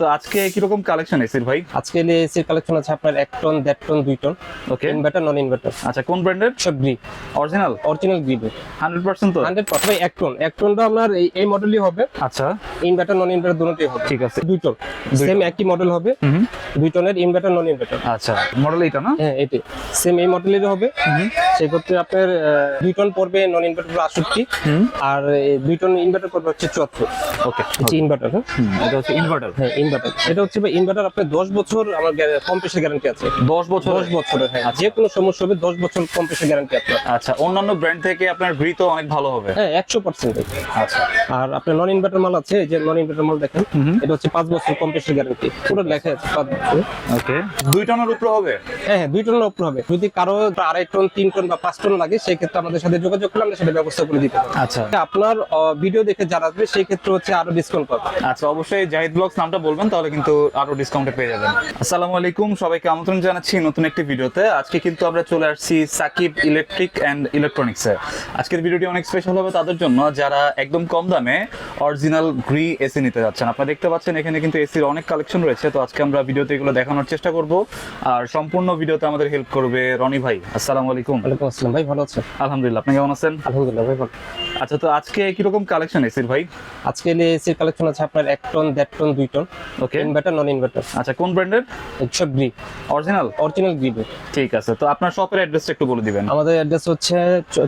তো আজকে কীরকম কালেকশন এসির ভাই? আজকে এসির কালেকশন আছে আপনার এক টন দেড় টন দুই ton okay inverter non inverter আচ্ছা কোন ব্র্যান্ডের সব Gree original original Gree hundred percent তো? হান্ড্রেড পার্সেন্ট এক টন এক টনটা আপনার এই এই মডেলই হবে। আচ্ছা। ইনভার্টার নন ইনভার্টার দুটোই হবে। ঠিক আছে। দুই টন সেম একই মডেল হবে। দুই টনের ইনভার্টার নন ইনভার্টার আচ্ছা। মডেল এটা না? হ্যাঁ এটাই। সেম এই মডেলেরই হবে। সেক্ষেত্রে আপনার দুই টন পড়বে নন ইনভার্টার আটষট্টি আর দুই টন ইনভার্টার পড়বে হচ্ছে চুয়াত্তর। ওকে ইনভার্টার হ্যাঁ? এটা হচ্ছে ইনভার্টার হ্যাঁ ইনভার্টার এটা হচ্ছে ইনভার্টার আপনার দশ বছর আমার কম্প্রেসার গ্যারান্টি আছে। দশ বছর দশ বছরের হ্যাঁ। যে কোনো সমস্যা হবে দশ বছর কম্প্রেসার গ্যারান্টি আপনার। আচ্ছা অন্যান্য ব্র্যান্ড থেকে আপনার গ্রি তো অনেক ভালো হবে। হ্যাঁ একশো পার্সেন্ট আচ্ছা। আর আপনার নন ইনভার্টার মাল আছে যে নন ইনভার্টার মাল দেখেন এটা হচ্ছে পাঁচ বছর কম্প্রেসার গ্যারান্টি পুরো লেখা আছে পাঁচ বছর। ওকে। দুই টনের উপরে হবে? হ্যাঁ হ্যাঁ দুই টনের উপর হবে। যদি কারও আড়াই টন তিন টন বা পাঁচ টন লাগে সেই ক্ষেত্রে আমাদের সাথে যোগাযোগ করলে আমরা সেটা ব্যবস্থা করে দিতে পারব। আচ্ছা। আপনার ভিডিও দেখে যারা আসবে সেই ক্ষেত্রে হচ্ছে আরও ডিসকাউন্ট পাবে। আচ্ছা অবশ্যই জাহিদ ব্লগস নামটা বলবেন তাহলে কিন্তু আরও ডিসকাউন্টে পেয়ে যাবেন। আসসালামু আলাইকুম সবাইকে আমন্ত্রণ জানাচ্ছি নতুন একটি ভিডিওতে আজকে কিন্তু আমরা চলে আসছি সাকিব ইলেকট্রিক অ্যান্ড ইলেকট্রনিক্সে আজকের ভিডিওটি অনেক স্পেশাল হবে তাদের জন্য যারা একদম কম দামে অরিজিনাল গ্রি এসি নিতে যাচ্ছেন। আপনারা দেখতে পাচ্ছেন এখানে কিন্তু এসির অনেক কালেকশন রয়েছে তো আজকে আমরা ভিডিওতে এগুলো দেখানোর চেষ্টা করব। আর সম্পূর্ণ ভিডিওতে আমাদের হেল্প করবে রনি ভাই। আসসালামু আলাইকুম। ওয়ালাইকুম আসসালাম। ভাই ভালো আছেন? আলহামদুলিল্লাহ আপনি কেমন আছেন? আলহামদুলিল্লাহ ভাই ভালো। আচ্ছা তো আজকে কীরকম কালেকশন এসির ভাই? আজকে এসির কালেকশন আছে আপনার এক টন দেড় টন দুই ton okay inverter non inverter আচ্ছা কোন ব্র্যান্ডের সব গ্রি অরিজিনাল অরিজিনাল গ্রি ঠিক আছে তো আপনার শপের অ্যাড্রেসটা একটু বলে দিবেন। আমাদের অ্যাড্রেস হচ্ছে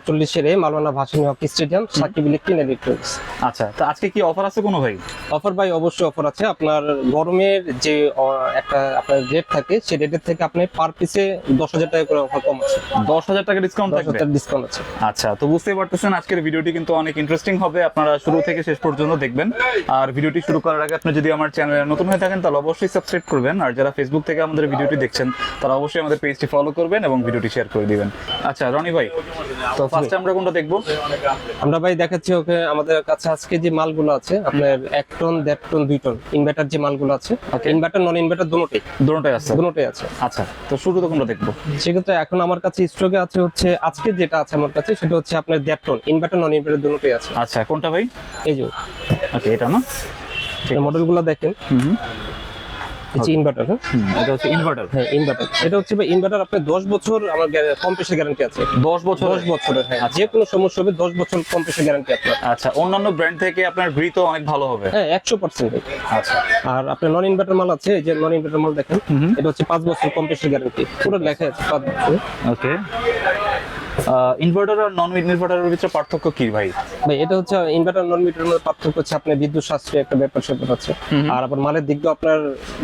চল্লিশের এ Maulana Bhasani hockey stadium Sakib electric electronics আচ্ছা তো আজকে কি অফার আছে কোনো ভাই? অফার ভাই অবশ্যই অফার আছে। আপনার গরমের যে একটা আপনার রেট থাকে সেই রেটের থেকে আপনি পার পিসে দশ হাজার টাকা করে অফার কম আছে। দশ হাজার টাকা ডিসকাউন্ট থাকবে? ডিসকাউন্ট আছে। আচ্ছা তো বুঝতেই পারতেছেন আজকের ভিডিওটি কিন্তু অনেক ইন্টারেস্টিং হবে। আপনারা শুরু থেকে শেষ পর্যন্ত দেখবেন। আর ভিডিওটি শুরু করার আগে আপনি যদি আমার চ্যানেলে নতুন হয়ে থাকেন তাহলে অবশ্যই সাবস্ক্রাইব করবেন। আর যারা ফেসবুক থেকে আমাদের ভিডিওটি দেখছেন তারা অবশ্যই আমাদের পেজটি ফলো করবেন এবং ভিডিওটি শেয়ার করে দিবেন। আচ্ছা রনি ভাই তো ফার্স্টে আমরা কোনটা দেখব? আমরা ভাই দেখাচ্ছি ওকে আমাদের কাছে আজকে যে মালগুলো আছে আপনার এক টন দেড় টন দুই টন ইনভার্টার যে মালগুলো আছে. ইনভার্টার নন ইনভার্টার দুটোই। দুটোটাই আছে। দুটোই আছে। আচ্ছা তো শুরুতে কোনটা দেখব? সেক্ষেত্রে এখন আমার কাছে স্টকে আছে হচ্ছে আজকে যেটা আছে আমার কাছে সেটা হচ্ছে আপনার দেড় টন ইনভার্টার নন ইনভার্টার দুটোই আছে। আচ্ছা কোনটা ভাই? এই যে। ওকে এটা না? মডেলগুলো দেখেন। হচ্ছে ইনভার্টার হ্যাঁ? এটা হচ্ছে ইনভার্টার হ্যাঁ ইনভার্টার এটা হচ্ছে ভাই ইনভার্টার আপনার দশ বছর আমার কম্প্রেসার গ্যারান্টি আছে। দশ বছর দশ বছরের হ্যাঁ। যে কোনো সমস্যা হবে দশ বছর কম্প্রেসার গ্যারান্টি আপনার। আচ্ছা অন্যান্য ব্র্যান্ড থেকে আপনার তো অনেক ভালো হবে। হ্যাঁ একশো পার্সেন্ট আচ্ছা। আর আপনার নন ইনভার্টার মাল আছে যে নন ইনভার্টার মাল দেখেন এটা হচ্ছে পাঁচ বছর কম্প্রেসার গ্যারান্টি পুরো লেখা আছে পাঁচ বছর। ওকে ইনভার্টার আর নন ইনভার্টারের ভিতরে পার্থক্য কি ভাই? ভাই এটা হচ্ছে ইনভার্টার নন মিটারের মধ্যে পার্থক্য হচ্ছে আপনার বিদ্যুৎ সাশ্রয় একটা ব্যাপার স্যাপার আছে আর আপনার মালের দিক দিয়ে আপনার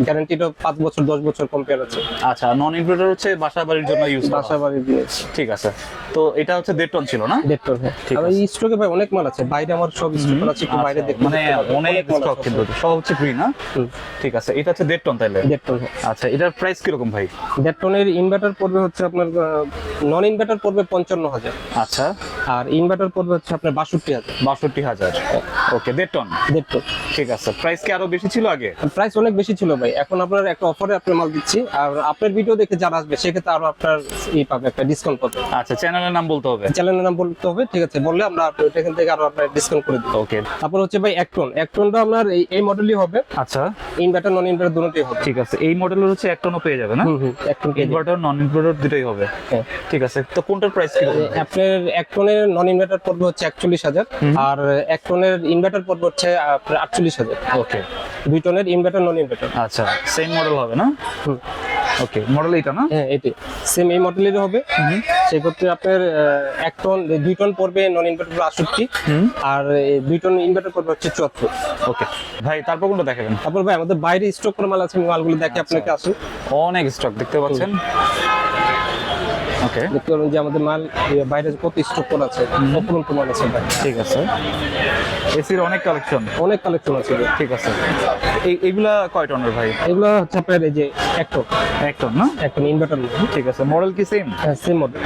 গ্যারান্টিটা পাঁচ বছর দশ বছর কম্পেয়ার আছে আচ্ছা নন ইনভার্টার হচ্ছে বাসা বাড়ির জন্য ইউজ বাসা বাড়ির জিনিস ঠিক আছে। তো এটা হচ্ছে দেড় টন ছিল না? দেড় টন হ্যাঁ। ঠিক আছে। এই স্টকে ভাই অনেক মাল আছে। বাইরে আমার সব স্টক আছে একটু বাইরে আচ্ছা, দেখতে মানে অনেক স্টক কিন্তু। সব হচ্ছে গ্রি না? ঠিক আছে এটা হচ্ছে দেড় টন তাইলে? দেড় টন হ্যাঁ। আচ্ছা এটার প্রাইস কীরকম ভাই? দেড় টনের ইনভার্টার পড়বে হচ্ছে আপনার নন ইনভার্টার পড়বে পঞ্চান্ন হাজার। আচ্ছা। আর ইনভার্টার পড়বে হচ্ছে আপনার বাষট্টি হাজার। বাষট্টি হাজার। ওকে দেড় টন দেড় টন ঠিক আছে প্রাইস কি আরও বেশি ছিল আগে? প্রাইস অনেক বেশি ছিল ভাই। এখন আপনার একটা অফারে আপনার মাল দিচ্ছি। আর আপনার ভিডিও দেখে যারা আসবে সেক্ষেত্রে আরও আপনার ই পাবে একটা ডিসকাউন্ট পাবে। আচ্ছা চ্যানেলের নাম বলতে হবে? চ্যানেলের নাম বলতে হবে ঠিক আছে। বললে আমরা এখান থেকে আরও আপনার ডিসকাউন্ট করে দিব। ওকে তারপর হচ্ছে ভাই এক টন এক টনটা আপনার এই মডেলই হবে। আচ্ছা। ইনভার্টার নন ইনভার্টার দুটোই হবে। ঠিক আছে এই মডেলের হচ্ছে এক টনও পেয়ে যাবে না? হুম হুম এক টন ইনভার্টার নন ইনভার্টার দুটোই হবে। হ্যাঁ। ঠিক আছে তো কোনটার প্রাইস কি আপনার এক টনের নন ইনভার্টার পড়বে হচ্ছে একচল্লিশ হাজার। আর এক টনের ইনভার্টার পড়বে হচ্ছে আপনার আটচল্লিশ হাজার। ওকে দুই টনের ইনভার্টার নন ইনভার্টার আচ্ছা সেম মডেল হবে না? ওকে মডেল এটা না? হ্যাঁ এটি সেম এই মডেলেরই হবে। সেক্ষেত্রে আপনার এক টন দুই টন পড়বে নন ইনভার্টার আটষট্টি। আর দুই টন ইনভার্টার পড়বে হচ্ছে চুয়াত্তর। ওকে ভাই তারপর কোনটা দেখাবেন? তারপর ভাই আমাদের বাইরে স্টক করা মাল আছে মালগুলো দেখে আপনাকে আসুন অনেক স্টক দেখতে পাচ্ছেন? দেখতে পাবেন যে আমাদের মাল বাইরে কত স্টক করা আছে অপরন্ত মাল আছে ঠিক আছে। এসির অনেক কালেকশন অনেক কালেকশন আছে ঠিক আছে। এই এগুলা কয় টনের ভাই? এগুলো হচ্ছে আপনার এই যে এক টন এক টন না? এক টন ইনভার্টার ঠিক আছে। মডেল কি সেম সেম মডেল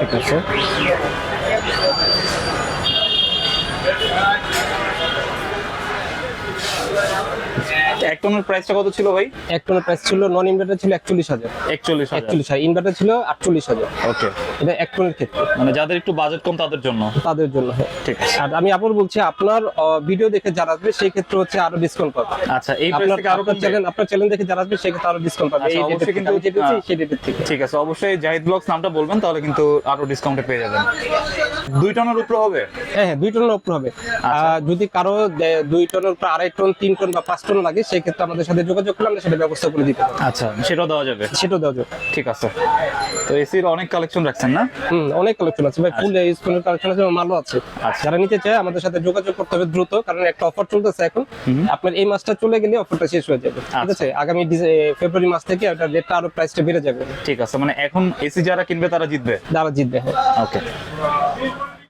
ঠিক আছে। এক টনের প্রাইসটা কত ছিল ভাই? এক টনের প্রাইস ছিল নন ইনভার্টার ছিল একচল্লিশ হাজার। একচল্লিশ একচল্লিশ হাজার। ইনভার্টার ছিল আটচল্লিশ হাজার। ওকে এটা এক টনের ক্ষেত্রে। মানে যাদের একটু বাজেট কম তাদের জন্য? তাদের জন্য হ্যাঁ। ঠিক আছে। আর আমি আবার বলছি আপনার ভিডিও দেখে যারা আসবে সেই ক্ষেত্রে হচ্ছে আরও ডিসকাউন্ট পাবে। আচ্ছা এই প্রাইস থেকে আরও চ্যানেল আপনার চ্যানেল দেখে যারা আসবে সেই ক্ষেত্রে আরও ডিসকাউন্ট পাবে। আচ্ছা, এই অবশ্যই কিন্তু, সেই ডেটের থেকে। ঠিক আছে অবশ্যই জাহিদ ব্লগস নামটা বলবেন তাহলে কিন্তু আরও ডিসকাউন্টে পেয়ে যাবেন। দুই টনের উপরে হবে? হ্যাঁ হ্যাঁ দুই টনের উপর হবে। আচ্ছা। যদি কারও দুই টনের উপর আড়াই টন তিন টন বা পাঁচ টন লাগে সেই ক্ষেত্রে আমাদের সাথে যোগাযোগ করলে আমরা সেটা ব্যবস্থা করে দিতে পারব। আচ্ছা সেটাও দেওয়া যাবে? সেটাও দেওয়া যাবে। ঠিক আছে। তো এসির অনেক কালেকশন রাখছেন না? হুম অনেক কালেকশন আছে। ভাই ফুল স্কুলের কালেকশন আছে মালও আছে। আচ্ছা। যারা নিতে চায় আমাদের সাথে যোগাযোগ করতে হবে দ্রুত কারণ একটা অফার চলতেছে এখন। আপনার এই মাসটা চলে গেলে অফারটা শেষ হয়ে যাবে। ঠিক আচ্ছা। আছে? আগামী ফেব্রুয়ারি মাস থেকে ওটা রেটটা আরও প্রাইসটা বেড়ে যাবে। ঠিক আছে। মানে এখন এসি যারা কিনবে তারা জিতবে? যারা জিতবে হ্যাঁ। ওকে